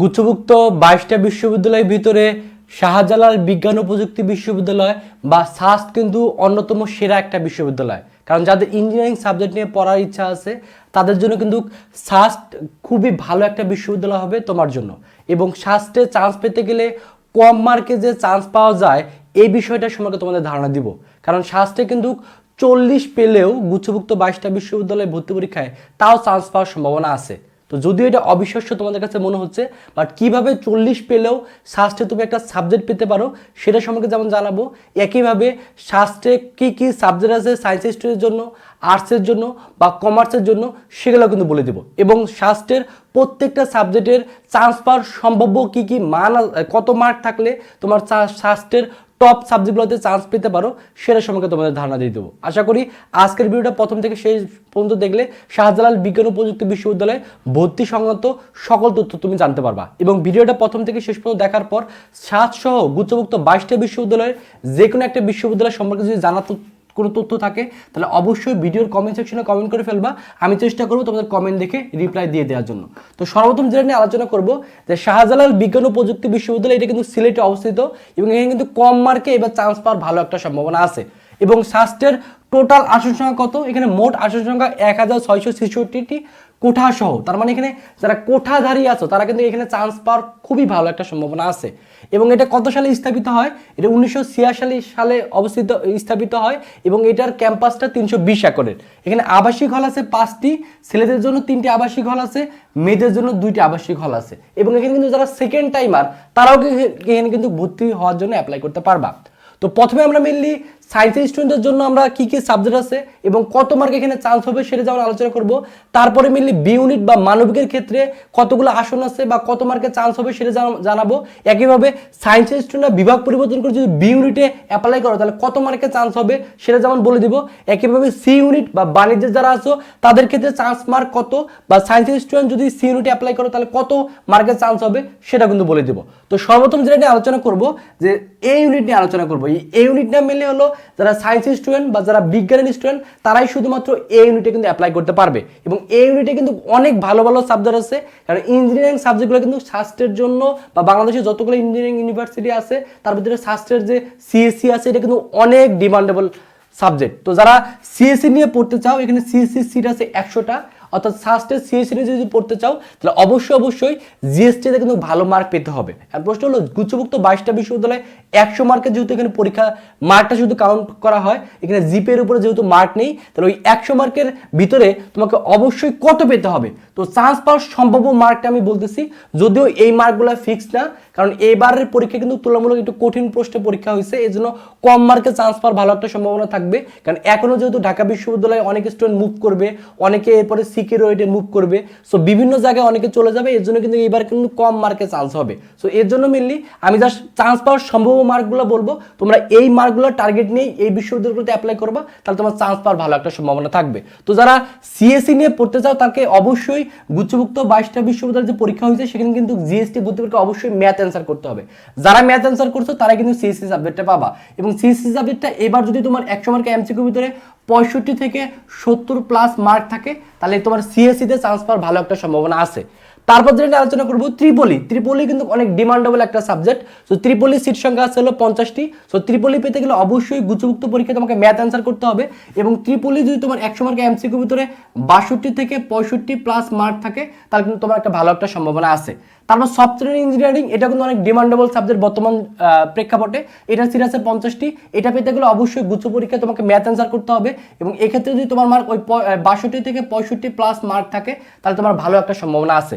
গুচ্ছভুক্ত বাইশটা বিশ্ববিদ্যালয়ের ভিতরে শাহজালাল বিজ্ঞান ও প্রযুক্তি বিশ্ববিদ্যালয় বা সাস্ট কিন্তু অন্যতম সেরা একটা বিশ্ববিদ্যালয়। কারণ যাদের ইঞ্জিনিয়ারিং সাবজেক্ট নিয়ে পড়ার ইচ্ছা আছে, তাদের জন্য কিন্তু সাস্ট খুবই ভালো একটা বিশ্ববিদ্যালয় হবে তোমার জন্য। এবং সাস্টে চান্স পেতে গেলে কম মার্কে যে চান্স পাওয়া যায়, এই বিষয়টা সম্পর্কে তোমাদের ধারণা দিব। কারণ শাস্ত্রে কিন্তু চল্লিশ পেলেও গুচ্ছভুক্ত বাইশটা বিশ্ববিদ্যালয়ে ভর্তি পরীক্ষায় তাও চান্স পাওয়ার সম্ভাবনা আছে। তো যদিও এটা অবিশ্বাস্য তোমাদের কাছে মনে হচ্ছে বাট কীভাবে চল্লিশ পেলেও শাস্ত্রে তুমি একটা সাবজেক্ট পেতে পারো, সেটা সম্পর্কে যেমন জানাব, একইভাবে শাস্ত্রে কি কি সাবজেক্ট আছে সায়েন্স স্টুডেন্টের জন্য আর্টসের জন্য বা কমার্সের জন্য, সেগুলো কিন্তু বলে দেবো। এবং শাস্ত্রের প্রত্যেকটা সাবজেক্টের চান্স পাওয়ার সম্ভাব্য কি কি মান কত মার্ক থাকলে তোমার শাস্ত্রের টপ সাবজেক্টগুলোতে চান্স পেতে পারো, সেটা সম্পর্কে তোমাদের ধারণা দিয়ে দেবো। আশা করি আজকের ভিডিওটা প্রথম থেকে শেষ পর্যন্ত দেখলে শাহজালাল বিজ্ঞান ও প্রযুক্তি বিশ্ববিদ্যালয়ে ভর্তি সংক্রান্ত সকল তথ্য তুমি জানতে পারবা। এবং ভিডিওটা প্রথম থেকে শেষ পর্যন্ত দেখার পর সাত সহ গুচ্ছভুক্ত বাইশটা বিশ্ববিদ্যালয়ের যে কোনো একটা বিশ্ববিদ্যালয় সম্পর্কে যদি জানা কোনো তথ্য থাকে, তাহলে অবশ্যই ভিডিওর কমেন্ট সেকশনে কমেন্ট করে ফেলবা। আমি চেষ্টা করব তোমাদের কমেন্ট দেখে রিপ্লাই দিয়ে দেওয়ার জন্য। তো সর্বপ্রথম যেটা নিয়ে আলোচনা করব, যে শাহজালাল বিজ্ঞান ও প্রযুক্তি বিশ্ববিদ্যালয় এটা কিন্তু সিলেটে অবস্থিত এবং এখানে কিন্তু কম মার্কে এবার চান্স পাওয়ার ভালো একটা সম্ভাবনা আছে। এবং শাস্ত্রের টোটাল আসন সংখ্যা কত? এখানে মোট আসন সংখ্যা এক হাজার ছয়শো ছেষট্টিটি কোঠা সহ। তার মানে এখানে যারা কোঠাধারী আছো, তারা কিন্তু এখানে চান্স পাওয়ার খুবই ভালো একটা সম্ভাবনা আছে। এবং এটা কত সালে স্থাপিত হয়? এটা উনিশশো ছিয়াশি সালে অবস্থিত, স্থাপিত হয় এবং এটার ক্যাম্পাসটা তিনশো বিশ একরের। এখানে আবাসিক হল আছে পাঁচটি, ছেলেদের জন্য তিনটি আবাসিক হল আছে, মেয়েদের জন্য দুইটি আবাসিক হল আছে। এবং এখানে কিন্তু যারা সেকেন্ড টাইমার তারাও এখানে কিন্তু ভর্তি হওয়ার জন্য অ্যাপ্লাই করতে পারবা। তো প্রথমে আমরা মেনলি সায়েন্সের স্টুডেন্টের জন্য আমরা কি কি সাবজেক্ট আছে এবং কত মার্ক এখানে চান্স হবে সেটা যেমন আলোচনা করব। তারপরে মেনলি বি ইউনিট বা মানবিকের ক্ষেত্রে কতগুলো আসন আছে বা কত মার্কে চান্স হবে সেটা জানাব। একইভাবে সায়েন্সের স্টুডেন্টরা বিভাগ পরিবর্তন করে যদি বি ইউনিটে অ্যাপ্লাই করো, তাহলে কত মার্কে চান্স হবে সেটা যেমন বলে দিব। একইভাবে সি ইউনিট বা বাণিজ্যের যারা আছো, তাদের ক্ষেত্রে চান্স মার্ক কত বা সায়েন্সের স্টুডেন্ট যদি সি ইউনিটে অ্যাপ্লাই করো, তাহলে কত মার্কের চান্স হবে সেটা কিন্তু বলে দিব। তো সর্বপ্রথম যেটা নিয়ে আলোচনা করব, যে এই ইউনিট নিয়ে আলোচনা করব। এই এই ইউনিট নিয়ে মেলে হলো যারা সায়েন্সের স্টুডেন্ট বা যারা বিজ্ঞানের স্টুডেন্ট তারাই শুধুমাত্র এই ইউনিটে কিন্তু অ্যাপ্লাই করতে পারবে। এবং এই ইউনিটে কিন্তু অনেক ভালো ভালো সাবজেক্ট আছে। কারণ ইঞ্জিনিয়ারিং সাবজেক্টগুলো কিন্তু স্বাস্থ্যের জন্য বা বাংলাদেশে যতগুলো ইঞ্জিনিয়ারিং ইউনিভার্সিটি আছে, তার ভিতরে স্বাস্থ্যের যে সিএসসি আছে, এটা কিন্তু অনেক ডিমান্ডেবল সাবজেক্ট তো যারা সিএসসি নিয়ে পড়তে চাও, এখানে সিএসসি সিট আছে একশোটা। অর্থাৎ সাস্টের সিএসসি নিয়ে যদি পড়তে চাও, তাহলে অবশ্যই অবশ্যই জিএসটিতে কিন্তু ভালো মার্ক পেতে হবে। আর প্রশ্ন হলো, গুচ্ছভুক্ত বাইশটা বিশ্ববিদ্যালয়ে একশো মার্কের যেহেতু এখানে পরীক্ষা মার্কটা শুধু কাউন্ট করা হয়, এখানে জিপের উপরে যেহেতু মার্ক নেই, তাহলে ওই একশো মার্কের ভিতরে তোমাকে অবশ্যই কত পেতে হবে। তো চান্স পাওয়ার সম্ভাব্য মার্কটা আমি বলতেছি, যদিও এই মার্কগুলো ফিক্স না কারণ এবারের পরীক্ষা কিন্তু তুলনামূলক একটু কঠিন প্রশ্নে পরীক্ষা হয়েছে এই জন্য কম মার্কে চান্স পাওয়ার ভালো একটা সম্ভাবনা থাকবে। কারণ এখনও যেহেতু ঢাকা বিশ্ববিদ্যালয়ে অনেক স্টুডেন্ট মুভ করবে, অনেকে এরপরে সিকে রোয়েটে মুভ করবে সো বিভিন্ন জায়গায় অনেকে চলে যাবে, এর জন্য কিন্তু এবার কিন্তু কম মার্কে চান্স হবে। সো এর জন্য মেনলি আমি জাস্ট চান্স পাওয়ার সম্ভাব্য মার্কগুলো বলব, তোমরা এই মার্কগুলো টার্গেট নিয়ে এই বিশ্ববিদ্যালয়গুলোতে অ্যাপ্লাই করবা, তাহলে তোমার চান্স পাওয়ার ভালো একটা সম্ভাবনা থাকবে। তো যারা সিএসসি নিয়ে পড়তে চাও, তাকে অবশ্যই গুচ্ছভুক্ত বাইশটা বিশ্ববিদ্যালয়ের যে পরীক্ষা হয়েছে, সেখানে কিন্তু জিএসটি ভর্তি অবশ্যই ম্যাথ অ্যান্সার করতে হবে। যারা ম্যাথ অ্যান্সার করছ, তারা কিন্তু সিএসসি সাবজেক্টটা পাবা। এবং সিএসসি সাবজেক্টটা এবার যদি তোমার একশো মার্কে এমসিকিউ ভিতরে পঁয়ষট্টি থেকে সত্তর প্লাস মার্ক থাকে, তাহলে তোমার সিএসসিতে চান্স পাওয়ার ভালো একটা সম্ভাবনা আছে। তারপর যেটা আলোচনা করব, ত্রিপলি। ত্রিপলি কিন্তু অনেক ডিমান্ডেবল একটা সাবজেক্ট সো ত্রিপলি সিট সংখ্যা আছে হলো পঞ্চাশটি। সো ত্রিপলি পেতে গেলে অবশ্যই গুচ্ছভুক্ত পরীক্ষায় তোমাকে ম্যাথ অ্যান্সার করতে হবে। এবং ত্রিপলি যদি তোমার একশো মার্কে এমসিকিউ ভিতরে বাষট্টি থেকে পঁয়ষট্টি প্লাস মার্ক থাকে, তাহলে কিন্তু তোমার একটা ভালো একটা সম্ভাবনা আছে। তারপর সফটওয়্যার ইঞ্জিনিয়ারিং এটা কিন্তু অনেক ডিমান্ডেবল সাবজেক্ট বর্তমান প্রেক্ষাপটে। এটা সিট আছে পঞ্চাশটি। এটা পেতে গেলে অবশ্যই গুচ্ছ পরীক্ষায় তোমাকে ম্যাথ অ্যান্সার করতে হবে। এবং এক্ষেত্রে যদি তোমার মার্ক ওই বাষট্টি থেকে পঁয়ষট্টি প্লাস মার্ক থাকে, তাহলে তোমার ভালো একটা সম্ভাবনা আছে।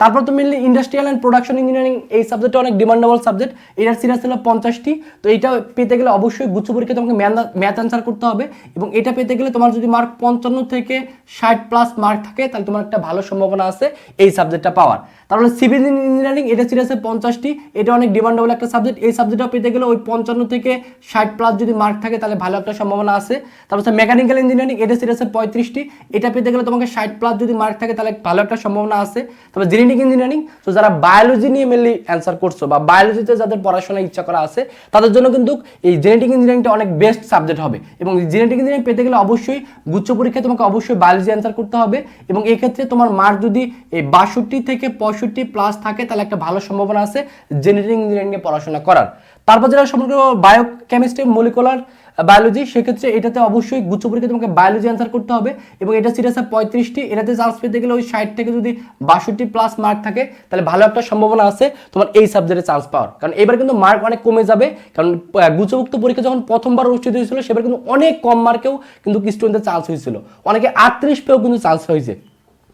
তারপর তো mainly industrial and production engineering এই সাবজেক্টটা অনেক ডিমান্ডেবল সাবজেক্ট এটার সিরিয়াস ছিল পঞ্চাশটি। তো এটা পেতে গেলে অবশ্যই গুচ্ছ পরীক্ষায় তোমাকে ম্যাথ অ্যান্সার করতে হবে এবং এটা পেতে গেলে তোমার যদি মার্ক পঞ্চান্ন থেকে ষাট প্লাস মার্ক থাকে, তাহলে তোমার একটা ভালো সম্ভাবনা আছে এই সাবজেক্টটা পাওয়ার। তাহলে সিভিল ইঞ্জিনিয়ারিং এটা সিরিয়াসে পঞ্চাশটি। এটা অনেক ডিমান্ডেবল একটা সাবজেক্ট এই সাবজেক্টটা পেতে গেলে ওই পঞ্চান্ন থেকে ষাট প্লাস যদি মার্ক থাকে, তাহলে ভালো একটা সম্ভাবনা আছে। তারপর মেকানিক্যাল ইঞ্জিনিয়ারিং এটা সিরিয়াসে পঁয়ত্রিশটি। এটা পেতে গেলে তোমাকে ষাট প্লাস যদি মার্ক থাকে, তাহলে ভালো একটা সম্ভাবনা আছে। জেনারেল জেনেটিক ইঞ্জিনিয়ারিং তো যারা বায়োলজি নিয়ে মেনলি অ্যান্সার করছ বা বায়োলজিতে যাদের পড়াশোনার ইচ্ছা করা আছে, তাদের জন্য কিন্তু এই জেনেটিক ইঞ্জিনিয়ারিংটা অনেক বেস্ট সাবজেক্ট হবে। এবং জেনেটিক ইঞ্জিনিয়ারিং পেতে গেলে অবশ্যই গুচ্ছ পরীক্ষায় তোমাকে অবশ্যই বায়োলজি অ্যান্সার করতে হবে। এবং এক্ষেত্রে তোমার মার্ক যদি এই বাষট্টি থেকে পঁয়ষট্টি প্লাস থাকে, তাহলে একটা ভালো সম্ভাবনা আছে জেনেটিক ইঞ্জিনিয়ারিং নিয়ে পড়াশোনা করার। তারপর যেটা সম্পর্কে বায়োকেমিস্ট্রি মলিকুলার বায়োলজি সেক্ষেত্রে এটাতে অবশ্যই গুচ্ছ পরীক্ষা তোমাকে বায়োলজি অ্যান্সার করতে হবে এবং এটা সিরিয়াসে পঁয়ত্রিশটি, এটাতে চান্স পেতে গেলে ওই ষাট থেকে যদি বাষট্টি প্লাস মার্ক থাকে, তাহলে ভালো একটা সম্ভাবনা আছে তোমার এই সাবজেক্টে চান্স পাওয়ার। কারণ এবার কিন্তু মার্ক অনেক কমে যাবে, কারণ গুচ্ছভুক্ত পরীক্ষা যখন প্রথমবার অনুষ্ঠিত হয়েছিল, সেবার কিন্তু অনেক কম মার্কেও কিন্তু স্টুডেন্টদের চান্স হয়েছিল। অনেকে আটত্রিশ পেয়েও কিন্তু চান্স হয়েছে।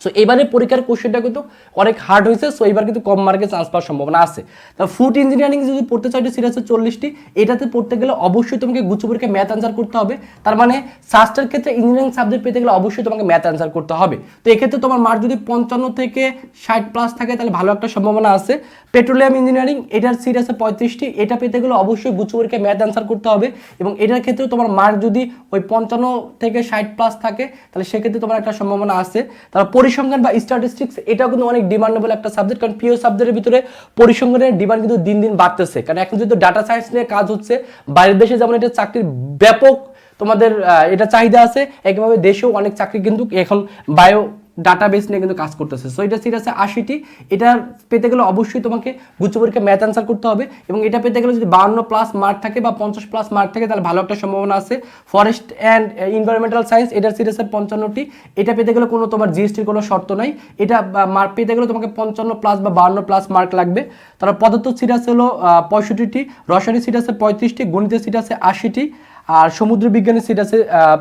সো এবারে পরীক্ষার কোশ্চেনটা কিন্তু অনেক হার্ড হয়েছে সো এবার কিন্তু কম মার্কে চান্স পাওয়ার সম্ভাবনা আছে। তা ফুড ইঞ্জিনিয়ারিং যদি পড়তে চাও সিরিয়াসে চল্লিশটি। এটাতে পড়তে গেলে অবশ্যই তোমাকে গুচ্ছ পরীক্ষায় ম্যাথ অ্যান্সার করতে হবে। তার মানে সাস্টের ক্ষেত্রে ইঞ্জিনিয়ারিং সাবজেক্ট পেতে গেলে অবশ্যই তোমাকে ম্যাথ অ্যান্সার করতে হবে। তো এক্ষেত্রে তোমার মার্ক যদি পঞ্চান্ন থেকে ষাট প্লাস থাকে, তাহলে ভালো একটা সম্ভাবনা আছে। পেট্রোলিয়াম ইঞ্জিনিয়ারিং এটার সিরিয়াসে পঁয়ত্রিশটি। এটা পেতে গেলে অবশ্যই গুচ্ছ পরীক্ষায় ম্যাথ অ্যান্সার করতে হবে এবং এটার ক্ষেত্রে তোমার মার্ক যদি ওই পঞ্চান্ন থেকে ষাট প্লাস থাকে, তাহলে সেক্ষেত্রে তোমার একটা সম্ভাবনা আছে। তারপর পরিসংখ্যান বা স্ট্যাটিস্টিক্স এটাও কিন্তু অনেক ডিমান্ডেবল একটা সাবজেক্ট কারণ প্রিয় সাবজেক্টের ভিতরে পরিসংখ্যানের ডিমান্ড কিন্তু দিন দিন বাড়তেছে। কারণ এখন যেহেতু ডাটা সায়েন্স নিয়ে কাজ হচ্ছে, বাইরের দেশে যেমন এটা চাকরির ব্যাপক তোমাদের এটা চাহিদা আছে, একইভাবে দেশেও অনেক চাকরি কিন্তু এখন বায়ো ডাটাবেস নিয়ে কিন্তু কাজ করতেছে। সো এটা সিট আছে আশিটি। এটা পেতে গেলে অবশ্যই তোমাকে গুচ্ছ পরীক্ষা ম্যাথ অ্যান্সার করতে হবে এবং এটা পেতে গেলে যদি বাউন্ন প্লাস মার্ক থাকে বা পঞ্চাশ প্লাস মার্ক থাকে, তাহলে ভালো একটা সম্ভাবনা আছে। ফরেস্ট অ্যান্ড এনভায়রনমেন্টাল সায়েন্স এটার সিট আছে পঞ্চান্নটি। এটা পেতে গেলে কোনো তোমার জিএসটির কোনো শর্ত নাই। এটা মার্ক পেতে গেলে তোমাকে পঞ্চান্ন প্লাস বা বাউন্ন প্লাস মার্ক লাগবে। তারপর পদার্থ সিট আছে হলো পঁয়ষট্টিটি। রসায়নী সিট আছে পঁয়ত্রিশটি। গণিতের সিট আছে আশিটি। আর সমুদ্র বিজ্ঞানের সিট আছে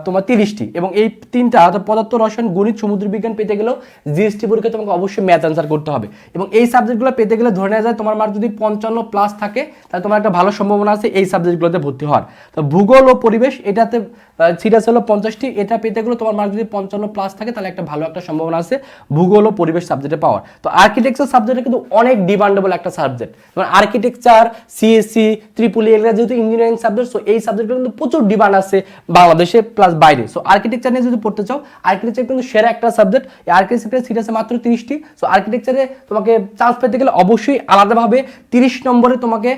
তোমার তিরিশটি। এবং এই তিনটা অর্থাৎ পদার্থ, রসায়ন, গণিত সমুদ্র বিজ্ঞান পেতে গেলেও জিএসটি পরীক্ষা তোমাকে অবশ্যই ম্যাথ অ্যান্সার করতে হবে। এবং এই সাবজেক্টগুলো পেতে গেলে ধরে নেওয়া যায় তোমার মার্ক যদি পঞ্চান্ন প্লাস থাকে, তাহলে তোমার একটা ভালো সম্ভাবনা আছে এই সাবজেক্টগুলোতে ভর্তি হওয়ার। তো ভূগোল ও পরিবেশ, এটাতে সিট আছে হলো পঞ্চাশটি, এটা পেতে গেলে তোমার মার্ক যদি পঞ্চান্ন প্লাস থাকে, তাহলে একটা ভালো একটা সম্ভাবনা আছে ভূগোল ও পরিবেশ সাবজেক্টে পাওয়ার। তো আর্কিটেকচার সাবজেক্টে কিন্তু অনেক ডিমান্ডেবল একটা সাবজেক্ট যেমন আর্কিটেকচার সিএসসি ত্রিপুলি, এগুলো যেহেতু ইঞ্জিনিয়ারিং সাবজেক্ট সো এই সাবজেক্টগুলো কিন্তু প্রচুর ডিমান্ড আছে বাংলাদেশে প্লাস বাইরে। সো আর্কিটেকচার নিয়ে যদি পড়তে চাও আর্কিটেকচার কিন্তু সেরা একটা সাবজেক্ট এই সিট আছে মাত্র তিরিশটি। সো আর্কিটেকচারে তোমাকে চান্স পেতে গেলে অবশ্যই আলাদাভাবে তিরিশ নম্বরে তোমাকে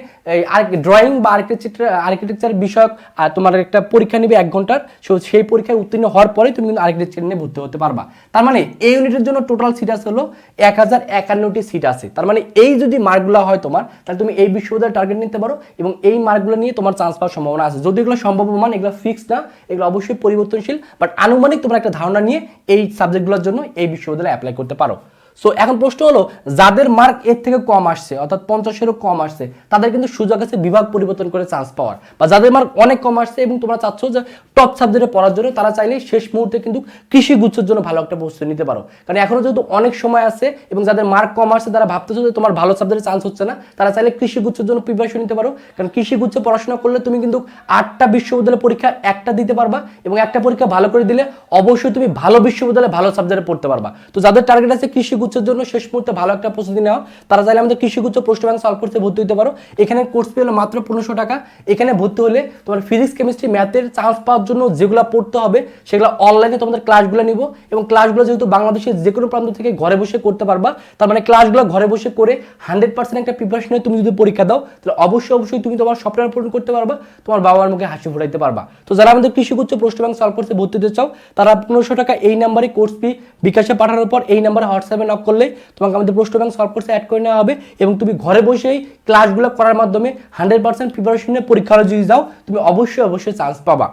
ড্রয়িং বা আর্কিটেকচার আর্কিটেকচার বিষয়ক তোমার একটা পরীক্ষা নেবে এক ঘণ্টার। সো সেই পরীক্ষায় উত্তীর্ণ হওয়ার পরে তুমি কিন্তু আর্কিটেকচার নিয়ে ভর্তি হতে পারবা। তার মানে এই ইউনিটের জন্য টোটাল সিট আছে হলো এক হাজার একান্নটি সিট আছে। তার মানে এই যদি মার্কগুলো হয় তোমার, তাহলে তুমি এই বিশ্ববিদ্যালয়ের টার্গেট নিতে পারো এবং এই মার্কগুলো নিয়ে তোমার চান্স পাওয়ার সম্ভাবনা আছে। যদি এগুলো সম্ভাবমান এগুলো ফিক্সড না, এগুলো অবশ্যই পরিবর্তনশীল বাট আনুমানিক তোমরা একটা ধারণা নিয়ে এই সাবজেক্টগুলোর জন্য এই বিশ্ববিদ্যালয়ে অ্যাপ্লাই করতে পারো। সো এখন প্রশ্ন হলো, যাদের মার্ক এর থেকে কম আসছে, অর্থাৎ পঞ্চাশেরও কম আসছে, তাদের কিন্তু সুযোগ আছে বিভাগ পরিবর্তন করে চান্স পাওয়ার। বা যাদের মার্ক অনেক কম আসছে এবং তোমরা চাচ্ছ যে টপ সাবজেক্টে পড়ার জন্য, তারা চাইলে শেষ মুহূর্তে কিন্তু কৃষি গুচ্ছের জন্য ভালো একটা প্রস্তুতি নিতে পারো। কারণ এখনও যেহেতু অনেক সময় আছে এবং যাদের মার্ক কম আসছে, তারা ভাবতেছো যে তোমার ভালো সাবজেক্টে চান্স হচ্ছে না, তারা চাইলে কৃষি গুচ্ছের জন্য প্রিপারেশন নিতে পারো। কারণ কৃষি গুচ্ছে পড়াশোনা করলে তুমি কিন্তু আটটা বিশ্ববিদ্যালয় পরীক্ষা একটা দিতে পারবা এবং একটা পরীক্ষা ভালো করে দিলে অবশ্যই তুমি ভালো বিশ্ববিদ্যালয়ে ভালো সাবজেক্টে পড়তে পারবা। তো যাদের টার্গেট আছে কৃষি গুচ্ছের জন্য শেষ মুহূর্তে ভালো একটা প্রস্তুতি নেওয়া। তারা চাইলে আমাদের কৃষি গুচ্ছ প্রশ্ন ব্যাংক সলভ করতে ভর্তি হতে পারো। এখানে কোর্স ফি হলো মাত্র পনেরোশো টাকা। এখানে ভর্তি হলে তোমার ফিজিক্স কেমিস্ট্রি ম্যাথের চান্স পাওয়ার জন্য যেগুলো পড়তে হবে, সেগুলো অনলাইনে তোমাদের ক্লাসগুলো নিব এবং ক্লাসগুলো যেহেতু বাংলাদেশের যে কোনো প্রান্ত থেকে ঘরে বসে করতে পারবা, তার মানে ক্লাসগুলো ঘরে বসে করে হান্ড্রেড পার্সেন্ট একটা প্রিপারেশনে তুমি যদি পরীক্ষা দাও, তাহলে অবশ্যই অবশ্যই তুমি তোমার স্বপ্নের পূরণ করতে পারবা, তোমার বাবার মুখে হাসি ফুটাইতে পারবা। তো যারা আমাদের কৃষিগুচ্ছ প্রশ্ন ব্যাংক সলভ করতে ভর্তি হতে চাও, তারা পনেরোশো টাকা এই নাম্বারে কোর্স ফি বিকাশে পাঠানোর পর এই নাম্বারে হোয়াটসঅ্যাপে নক করলে তোমাকে আমাদের প্রশ্ন ব্যাংক সলভ করতে অ্যাড করে নেওয়া হবে এবং তুমি ঘরে বসেই ক্লাসগুলো করার মাধ্যমে হান্ড্রেড পার্সেন্ট প্রিপারেশনে পরীক্ষা হলে যদি যাও তুমি অবশ্যই অবশ্যই চান্স পাবা।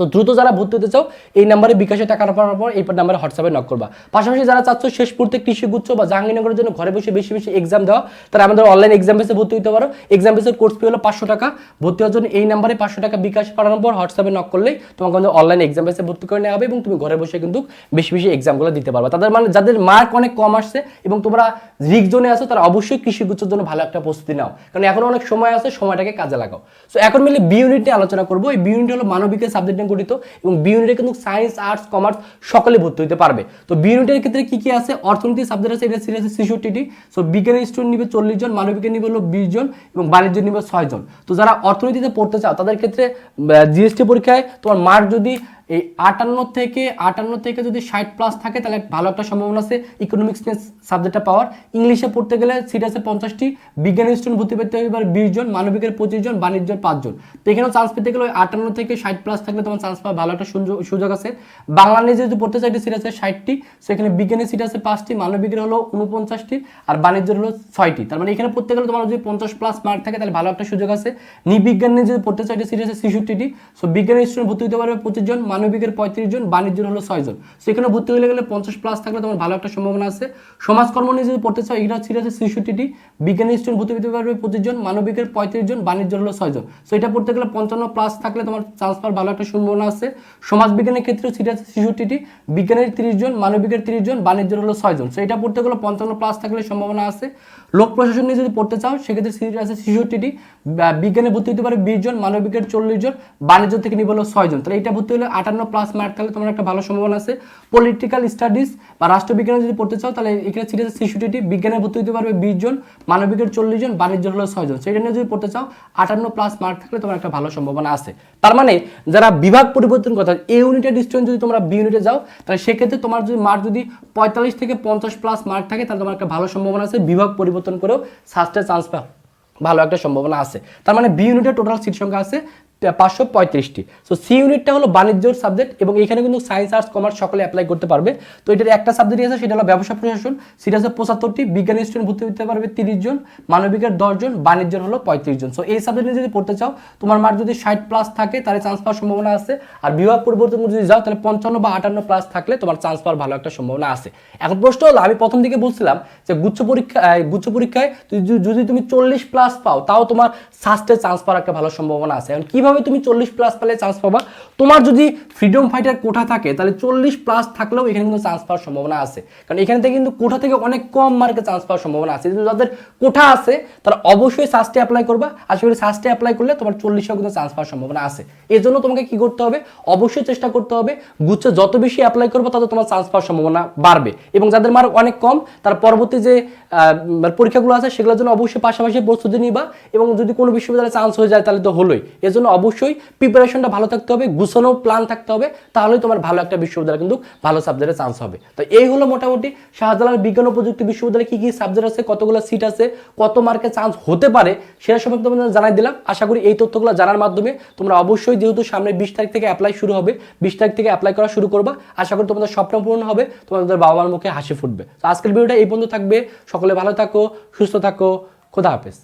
তো দ্রুত যারা ভর্তি হতে চাও, এই নাম্বারে বিকাশে টাকা পাওয়ার পর এই নাম্বারে হোয়াটসঅ্যাপে নক করবা। পাশাপাশি যারা চাচ্ছ শেষ মুহূর্তে কৃষি গুচ্ছ বা জাহাঙ্গীরনগরের জন্য ঘরে বসে বেশি বেশি এক্সাম দেওয়া, তারা আমাদের অনলাইন এক্সাম বেসে ভর্তি হতে পারো। এক্সাম বেসের কোর্স ফি হলো পাঁচশো টাকা। ভর্তি হওয়ার জন্য এই নাম্বারে পাঁচশো টাকা বিকাশ পাঠানোর পর হোয়াটসঅ্যাপে নক করলেই তোমাকে আমাদের অনলাইন এক্সাম বেসে ভর্তি করে নেওয়া হবে এবং তুমি ঘরে বসে কিন্তু বেশি বেশি এক্সামগুলো দিতে পারবে। তাদের মানে যাদের মার্ক অনেক কম আসছে এবং তোমরা রিক জোনে আছো, তারা অবশ্যই কৃষি গুচ্ছের জন্য ভালো একটা প্রস্তুতি নাও। কারণ এখন অনেক সময় আছে, সময়টাকে কাজে লাগাও। সো এখন মিলে বি ইউনিট নিয়ে আলোচনা করব। এই বি ইউনিট হলো মানবিকের সাবজেক্ট গঠিত এবং বি ইউনিটে কিন্তু সায়েন্স আর্টস কমার্স সকলে ভর্তি হতে পারবে। তো বি ইউনিটের ক্ষেত্রে কি কি আছে? অর্থনীতি সাবজেক্ট আছে, এটা সিরিয়াস ছেষট্টিটি সো বিজ্ঞানের স্টুডেন্ট নিবে চল্লিশ জন, মানবিকের নিবে হলো বিশ জন এবং বাণিজ্য নিবে ছয় জন। তো যারা অর্থনীতিতে পড়তে চাও, তাদের ক্ষেত্রে জিএসটি পরীক্ষায় তোমার মার্ক যদি এই আটান্ন থেকে আটান্ন থেকে যদি ষাট প্লাস থাকে, তাহলে ভালো একটা সম্ভাবনা আছে ইকোনমিক্স নিয়ে সাবজেক্টটা পাওয়ার। ইংলিশে পড়তে গেলে সিট আছে পঞ্চাশটি। বিজ্ঞান স্টুডেন্ট ভর্তি পেতে হবে এবার বিশ জন, মানবিকের পঁচিশ জন, বাণিজ্যের পাঁচজন তো এখানেও চান্স পেতে গেলে ওই আটান্ন থেকে ষাট প্লাস থাকলে তোমার চান্স পাওয়ার ভালো একটা সুযোগ সুযোগ আছে। বাংলা নিয়ে যদি পড়তে চাইতে সিট আছে ষাটটি। সেখানে বিজ্ঞানের সিট আছে পাঁচটি, মানবিকের হলো উনপঞ্চাশটি আর বাণিজ্যের হলো ছয়টি। তার মানে এখানে পড়তে গেলে তোমার যদি পঞ্চাশ প্লাস মার্ক থাকে, তাহলে ভালো একটা সুযোগ আছে। নিবিজ্ঞান নিয়ে যদি পড়তে চাইতে সিট আছে ছেষট্টিটি। সো বিজ্ঞানের স্টুডেন্ট ভর্তি হতে পারবে পঁচিশ জন মানবিকের পঁয়ত্রিশ জন, বাণিজ্যের হলো ছয় জন। সেখানে ভর্তি হয়ে গেলে পঞ্চাশ প্লাস থাকলে তোমার ভালো একটা সম্ভাবনা আছে। সমাজকর্ম নিয়ে যদি পড়তে চাও সিট আছে ছেষট্টিটি। বিজ্ঞানের স্টুডেন্ট ভর্তি হতে পারবে পঁচিশ জন, মানবিকের পঁয়ত্রিশ জন, বাণিজ্যের হলো ছয় জন। সো এটা পড়তে গেলে পঞ্চান্ন প্লাস থাকলে তোমার চান্স পাওয়ার ভালো একটা সম্ভাবনা আছে। সমাজ বিজ্ঞানের ক্ষেত্রে সিট আছে ছেষট্টিটি। বিজ্ঞানের তিরিশ জন, মানবিকের তিরিশ জন, বাণিজ্যের হলো ছয় জন। সো এটা পড়তে গেলে পঞ্চান্ন প্লাস থাকলে সম্ভাবনা আছে। লোক প্রশাসন নিয়ে যদি পড়তে চাও, সেক্ষেত্রে সিট আছে ছেষট্টিটি। বিজ্ঞানে ভর্তি হতে পারে বিশ জন মানবিকের চল্লিশ জন, বাণিজ্য থেকে নিবে হলো ছয় জন। তাহলে এটা ভর্তি হলে আটান্ন প্লাস মার্ক তাহলে তোমার একটা ভালো সম্ভাবনা আছে। পলিটিক্যাল স্টাডিজ বা রাষ্ট্রবিজ্ঞানে যদি পড়তে চাও, তাহলে এখানে সিট আছে ছেষট্টিটি। বিজ্ঞানে ভর্তি হতে পারবে বিশ জন মানবিকের চল্লিশ জন, বাণিজ্য হলো ছয় জন। সেটা নিয়ে যদি পড়তে চাও, আটান্ন প্লাস মার্ক থাকলে তোমার একটা ভালো সম্ভাবনা আছে। তার মানে যারা বিভাগ পরিবর্তন কথা এ ইউনিটের ডিস্টেন্স যদি তোমরা বি ইউনিটে যাও, তাহলে সেক্ষেত্রে তোমার যদি মার্ক যদি পঁয়তাল্লিশ থেকে পঞ্চাশ প্লাস মার্ক থাকে, তাহলে তোমার একটা ভালো সম্ভাবনা আছে। বিভাগ পরিবর্তন করেও সাস্টে চান্স পাও। ভালো একটা সম্ভাবনা আছে। তার মানে বি ইউনিটের টোটাল সিট সংখ্যা আছে পাঁচশো পঁয়ত্রিশটি। সো সি ইউনিটটা হলো বাণিজ্যর সাবজেক্ট এবং এখানে কিন্তু সায়েন্স আর্টস কমার্স সকলে অ্যাপ্লাই করতে পারবে। তো এটার একটা সাবজেক্ট আছে, সেটা হলো ব্যবসা প্রশাসন। সেটা আছে পঁচাত্তরটি। বিজ্ঞান স্টুডেন্ট ভর্তি হতে পারবে তিরিশ জন, মানবিকের দশ জন, বাণিজ্যের হলো পঁয়ত্রিশ জন। সো এই সাবজেক্টে যদি পড়তে চাও, তোমার মার্ক যদি ষাট প্লাস থাকে, তাহলে চান্স পাওয়ার সম্ভাবনা আছে। আর বিভাগ পরিবর্তন যদি যাও, তাহলে পঞ্চান্ন বা আটান্ন প্লাস থাকলে তোমার চান্স পাওয়ার ভালো একটা সম্ভাবনা আছে। এখন প্রশ্ন হলো, আমি প্রথম দিকে বলছিলাম যে গুচ্ছ পরীক্ষা গুচ্ছ পরীক্ষায় যদি তুমি চল্লিশ প্লাস পাও, তাও তোমার সাস্টে চান্স পাওয়ার একটা ভালো সম্ভাবনা আছে। এখন কীভাবে তুমি চল্লিশ প্লাস পেলে চান্স পাবা। তোমার যদি ফ্রিডম ফাইটার কোঠা থাকে তাহলে চল্লিশ প্লাস থাকলেও এখানে কিন্তু চান্স পাওয়ার সম্ভাবনা আছে। কারণ এখানে কিন্তু কোঠা থেকে অনেক কম মার্কে চান্স পাওয়ার সম্ভাবনা আছে। কিন্তু যাদের কোঠা আছে তারা অবশ্যই সাস্টে অ্যাপ্লাই করবা। আশা করি সাস্টে অ্যাপ্লাই করলে তোমার চল্লিশেও কিন্তু চান্স পাওয়ার সম্ভাবনা আছে। এর জন্য তোমাকে কি করতে হবে? অবশ্যই চেষ্টা করতে হবে গুচ্ছ যত বেশি অ্যাপ্লাই করবে তত তোমার চান্স পাওয়ার সম্ভাবনা বাড়বে। এবং যাদের মার্ক অনেক কম তার পরবর্তী যে উম, পরীক্ষাগুলো আছে সেগুলোর জন্য অবশ্যই পাশাপাশি প্রস্তুতি নিবা। এবং যদি কোনো বিশ্ববিদ্যালয়ে চান্স হয়ে যায় তাহলে তো হলোই। এর জন্য অবশ্যই প্রিপারেশনটা ভালো থাকতে হবে গুছানো প্ল্যান থাকতে হবে, তাহলেই তোমার ভালো একটা বিশ্ববিদ্যালয় কিন্তু ভালো সাবজেক্টে চান্স হবে। তো এই হলো মোটামুটি শাহজালাল বিজ্ঞান ও প্রযুক্তি বিশ্ববিদ্যালয়ে কি কি সাবজেক্ট আছে, কতগুলো সিট আছে, কত মার্কে চান্স হতে পারে, সেটা সম্পর্কে তোমাদের জানাই দিলাম। আশা করি এই তথ্যগুলো জানার মাধ্যমে তোমরা অবশ্যই যেহেতু সামনে বিশ তারিখ থেকে অ্যাপ্লাই শুরু হবে, বিশ তারিখ থেকে অ্যাপ্লাই করা শুরু করবা। আশা করি তোমাদের স্বপ্ন পূরণ হবে, তোমাদের বাবা মার মুখে হাসি ফুটবে। তো আজকের ভিডিওটা এই পর্যন্ত থাকবে। সকলে ভালো থাকো, সুস্থ থাকো, খোদা হাফেজ।